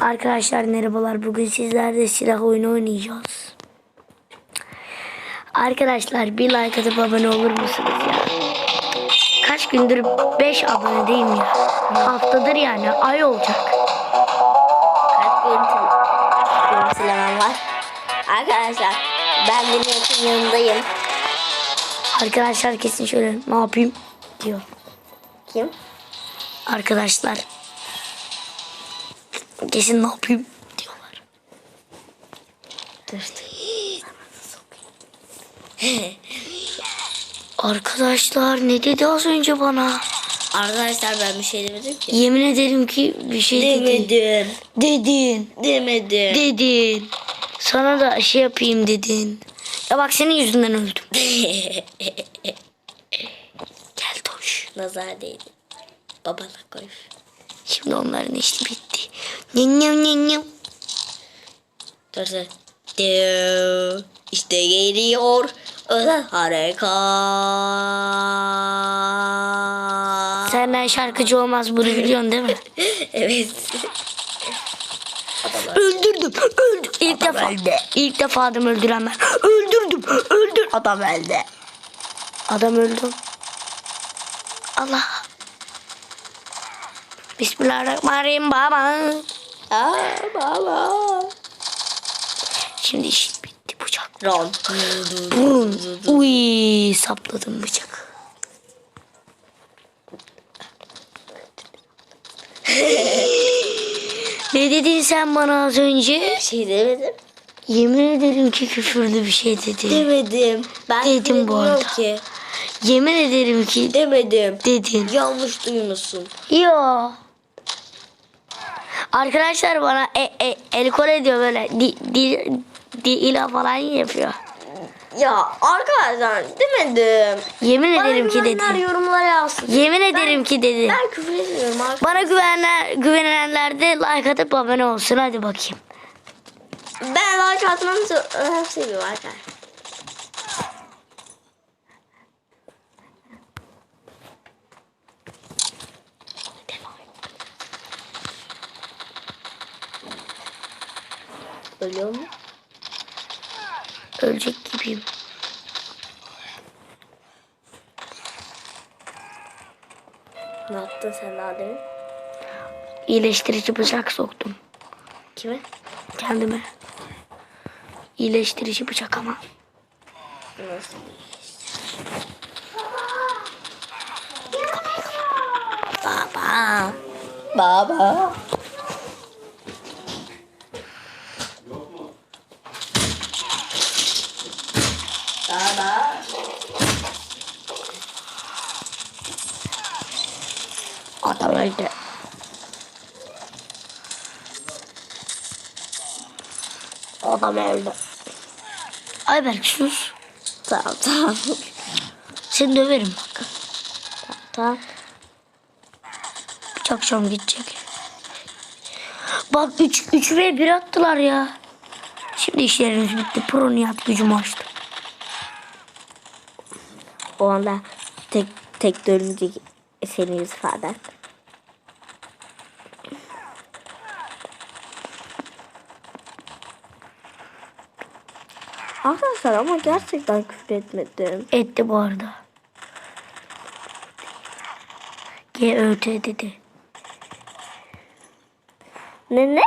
Arkadaşlar merhabalar. Bugün sizlerle silah oyunu oynayacağız. Arkadaşlar bir like atıp abone olur musunuz ya? Kaç gündür 5 abone değil mi ya? Haftadır yani ay olacak. Kaç görüntü, görüntülemem var. Arkadaşlar ben Nihat'ın yanındayım. Arkadaşlar kesin şöyle ne yapayım diyor. Kim? Arkadaşlar kesin ne yapayım diyorlar. Dur. Arkadaşlar ne dedi az önce bana? Arkadaşlar ben bir şey demedim ki. Yemin ederim ki bir şey dedi. Demedim. Dedin. Demedim. Dedin. Sana da şey yapayım dedin. Ya bak senin yüzünden öldüm. Gel Toş. Nazar değdi. Babana koy. Şimdi onların işi bitti. Nyam nyam nyam. Dur. İşte geliyor. Özel harekat. Senden şarkıcı olmaz bunu biliyorsun değil mi? evet. Öldürdüm. Öldüm. İlk Adam defa. öldü. İlk defa adam öldüren ben. Öldürdüm. Öldür. Adam elde. Adam öldü. Allah. Bismillahirrahmanirrahim baba. Aa baba. Şimdi iş bitti bıçak. Ron. Burun. Uy sapladım bıçak. ne dedin sen bana az önce? Bir şey demedim. Yemin ederim ki küfürlü bir şey dedi. Demedim. Ben Dedim bu arada. ki. Yemin ederim ki Demedim. dedin. Yanlış duymuşsun. Yo. Arkadaşlar bana e, e, el kol ediyor böyle di, di, di ila falan yapıyor. Ya arkadaşlar demedim. Yemin Bana ederim ki dedi. güvenenler yorumlara yazsın. Yemin ederim ki dedi. Ben küfür etmiyorum arkadaşlar. Bana güvenler, güvenenler de like atıp abone olsun. Hadi bakayım. Ben like atmanı çok önemseyiyorum arkadaşlar. Ölüyor mu? Ölecek gibiyim. Ne yaptın sen daha demin? İyileştirici bıçak soktum Kime? kendime. İyileştirici bıçak ama. Nasıl? Baba. Baba. Baba. Adam öldü. Adam öldü. Ayberk sus. Tamam tamam. Seni döverim bak. Tamam. Bıçakşam gidecek. Bak 3 3 ve 1 attılar ya. Şimdi işlerimiz bitti. Pro Nihat gücümü açtı. O anda tek tek dönünce seni yüz ifaden. Arkadaşlar ama gerçekten küfür etmedim. Etti bu arada. GÖT dedi. Ne ne?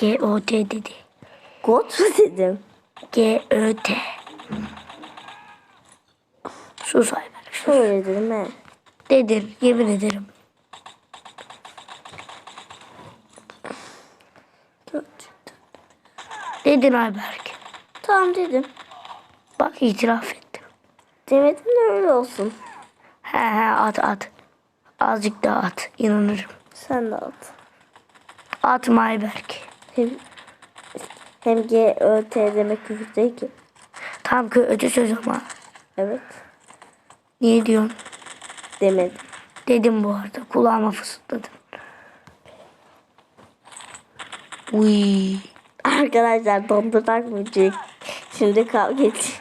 GOT dedi. God mu dedim? GÖT. Sus Ayberk. sus. Şöyle dedim he. Dedim yemin ederim. Dedin Ayberk. Tamam dedim. Bak itiraf ettim. Demedim de öyle olsun. He he at at. Azıcık daha at. inanırım. Sen de at. Atma Ayberk. Hem, hem G, Ö, T demek küfür değil ki. Tam kötü söz ama. Evet. Niye diyorsun? Demedim. Dedim bu arada. Kulağıma fısıldadım. Uy. Arkadaşlar dondurmak mı? Şimdi kavga et.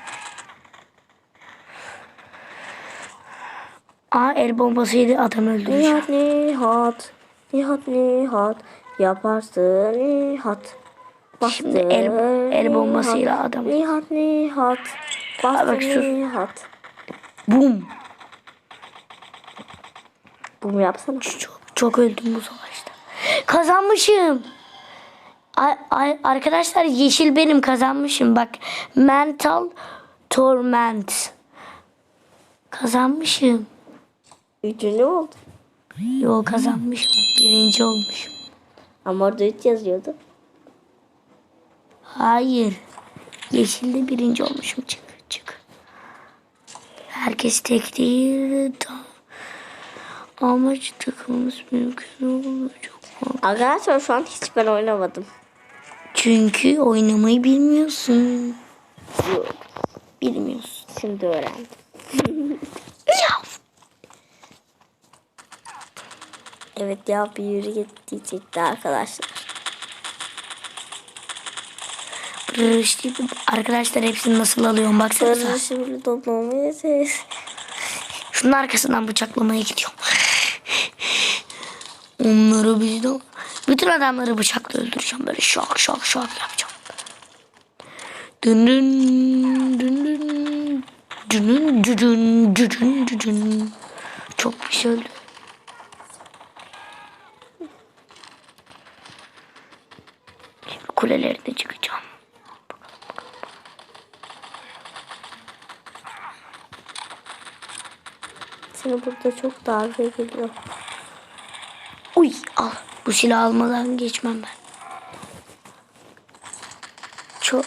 Aa el bombasıydı adam öldürücü. Nihat Nihat. Nihat Nihat. Yaparsın Nihat. Şimdi el- el bombasıyla Nihat, adam- Nihat Nihat. bak Bastı sus. Nihat. Bum. Bunu yapsana. Çok, çok öldüm bu savaşta. Kazanmışım. Arkadaşlar yeşil benim kazanmışım. Bak mental torment. Kazanmışım. Üçüncü oldu. Yo kazanmışım. Birinci olmuşum. Ama orada üç yazıyordu. Hayır. Yeşilde birinci olmuşum. Çık çık. Herkes tek değil. Amaç takımımız mümkün olacak. Arkadaşlar şu an hiç ben oynamadım. Çünkü oynamayı bilmiyorsun. Yok. Bilmiyorsun. Şimdi öğrendim. Evet ya bir yürü git diyecekti arkadaşlar. Arkadaşlar hepsini nasıl alıyorum baksanıza. Şimdi toplamaya ses. Şunun arkasından bıçaklamaya gidiyorum. Onları bizden... Bütün adamları bıçakla öldüreceğim. Böyle şok şok şok yapacağım. Dün dün dün dün dün dün dün dün dün Çok bir şey öldü. Şimdi kulelerine çıkacağım. Seni burada çok darbe geliyor. Uy al. Bu silah almadan geçmem ben. Çok.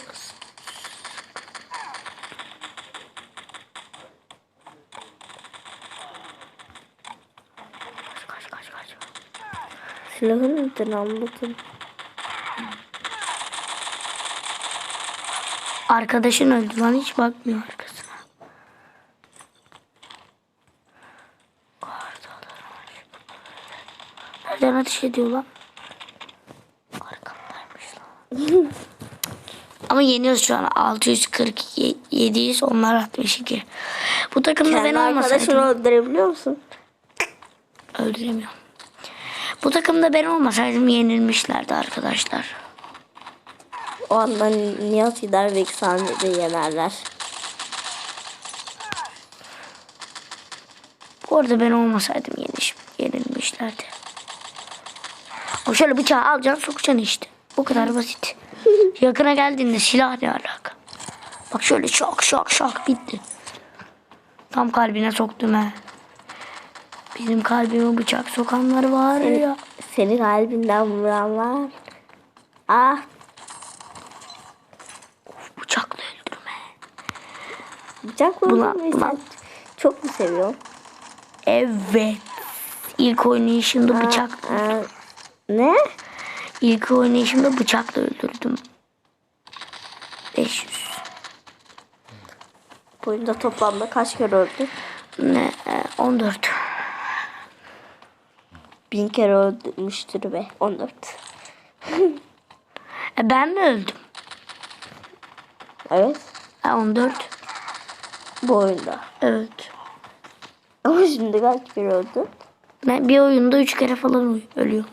Silahı neden almadın? Arkadaşın öldü lan hiç bakmıyor ateş ediyor lan? Arkamdaymış lan. Ama yeniyoruz şu an. 647'yiz. Onlar 62. Bu takımda ben Kendi arkadaşını olmasaydım. öldürebiliyor musun? Öldüremiyorum. Bu takımda ben olmasaydım yenilmişlerdi arkadaşlar. O anda Nihat gider ve saniyede yenerler. Bu arada ben olmasaydım yeniş, yenilmişlerdi. Ama şöyle bıçağı alacaksın sokacaksın işte. Bu kadar basit. Yakına geldiğinde silah ne alaka? Bak şöyle şok şok şok bitti. Tam kalbine soktum he. Benim kalbime bıçak sokanlar var ya. Seni kalbinden vuranlar. Ah Bıçakla öldürme. bıçak Buna- buna-? Çok mu seviyorsun? Evet. İlk oynayışımda bıçak. Aa, ne? İlk oynayışımda bıçakla öldürdüm. 500. Bu oyunda toplamda kaç kere öldün? Ne? e, 14. Bin kere öldürmüştür be. 14. E ben de öldüm. Evet. E 14. Bu oyunda. Evet. Ama şimdi kaç kere öldün? Ben bir oyunda 3 kere falan ölüyorum.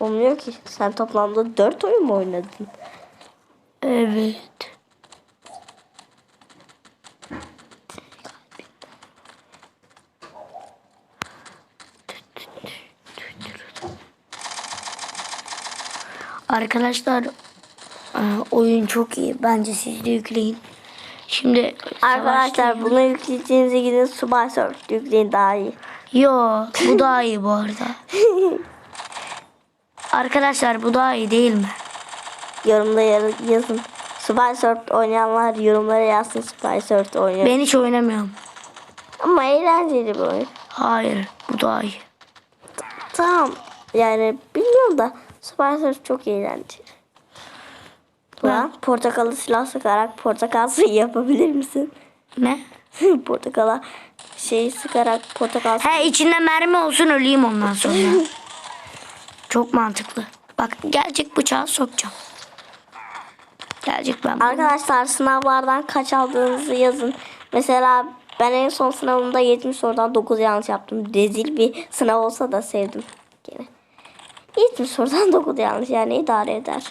Olmuyor ki. Sen toplamda 4 oyun mu oynadın? Evet. Arkadaşlar e, oyun çok iyi. Bence siz de yükleyin. Şimdi Arkadaşlar bunu yükleyeceğinize gidin Subay Surf yükleyin daha iyi. Yo bu daha iyi bu arada. Arkadaşlar bu daha iyi değil mi? Yorumda yazın. Surf oynayanlar yorumlara yazsın Surf oynuyor. Ben hiç oynamıyorum. Ama eğlenceli bir oyun. Hayır bu daha iyi. Tamam. Yani bilmiyorum da Surf çok eğlenceli. Ulan portakalı silah sıkarak portakal suyu yapabilir misin? Ne? Portakala şey sıkarak portakal suyu. He içinde mermi olsun öleyim ondan sonra. Çok mantıklı. Bak gelecek bıçağı sokacağım. Gelecek ben. Arkadaşlar sınavlardan kaç aldığınızı yazın. Mesela Ben en son sınavımda 70 sorudan 9 yanlış yaptım. Rezil bir sınav olsa da sevdim. Gene. 70 sorudan 9 yanlış yani idare eder.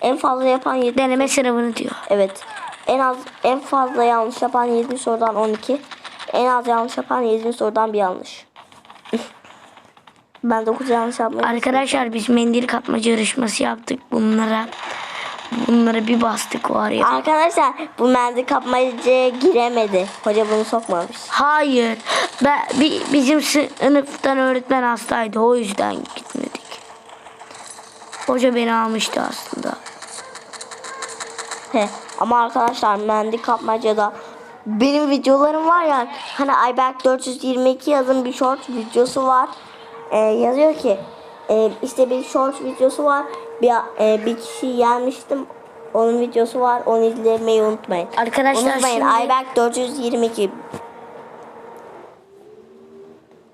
En fazla yapan 7 Deneme sınavını diyor. Evet. En az en fazla yanlış yapan 7 sorudan 12. En az yanlış yapan 7 sorudan bir yanlış. ben 9 yanlış yapmayı Arkadaşlar biz mendil kapmaca yarışması yaptık bunlara. Bunlara bir bastık var ya. Arkadaşlar bu mendil kapmacaya giremedi. Hoca bunu sokmamış. Hayır. Ben, bi- bizim sınıftan öğretmen hastaydı. O yüzden gitmedik. Hoca beni almıştı aslında. He. Ama arkadaşlar mendil kapmacada benim videolarım var ya hani Ayberk 422 yazın bir short videosu var. Ee, yazıyor ki e, işte bir short videosu var. Bir, e, bir kişi yenmiştim. Onun videosu var. Onu izlemeyi unutmayın. Arkadaşlar unutmayın şimdi- Ayberk 422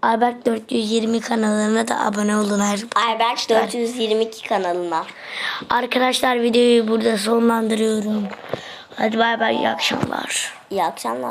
Albert 420 kanalına da abone olun. her- Ayberk 422 kanalına. Arkadaşlar videoyu burada sonlandırıyorum. Hadi bay bay iyi akşamlar. İyi akşamlar.